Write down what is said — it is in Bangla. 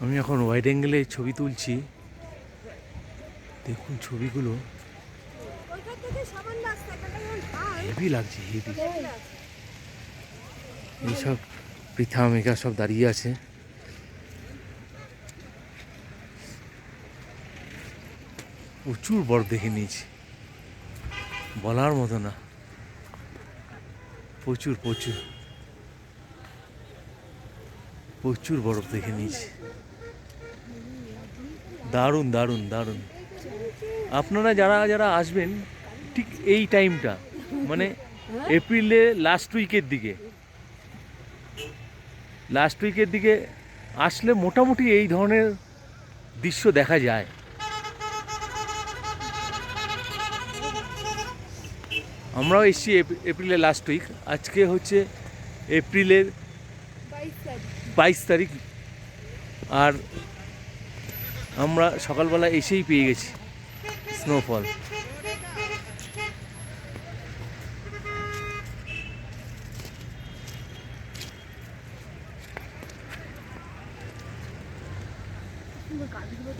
আমি এখন ওয়াইড অ্যাঙ্গেলে ছবি তুলছি। দেখুন ছবিগুলো। হেভি লাগছে হেভি এইসব পৃথা মেঘা সব দাঁড়িয়ে আছে। প্রচুর বরফ দেখে নিয়েছি। বলার মতো না। প্রচুর প্রচুর। প্রচুর বরফ দেখে নিয়েছি। দারুণ দারুণ দারুণ। আপনারা যারা যারা আসবেন ঠিক এই টাইমটা মানে এপ্রিলে লাস্ট উইকের দিকে। লাস্ট উইকের দিকে আসলে মোটামুটি এই ধরনের দৃশ্য দেখা যায়। আমরাও এসেছি এপ- এপ্রিলের লাস্ট উইক আজকে হচ্ছে এপ্রিলের বাইশ তারিখ। আর আমরা সকালবেলা এসেই পেয়ে গেছি স্নোফল গাছগুলো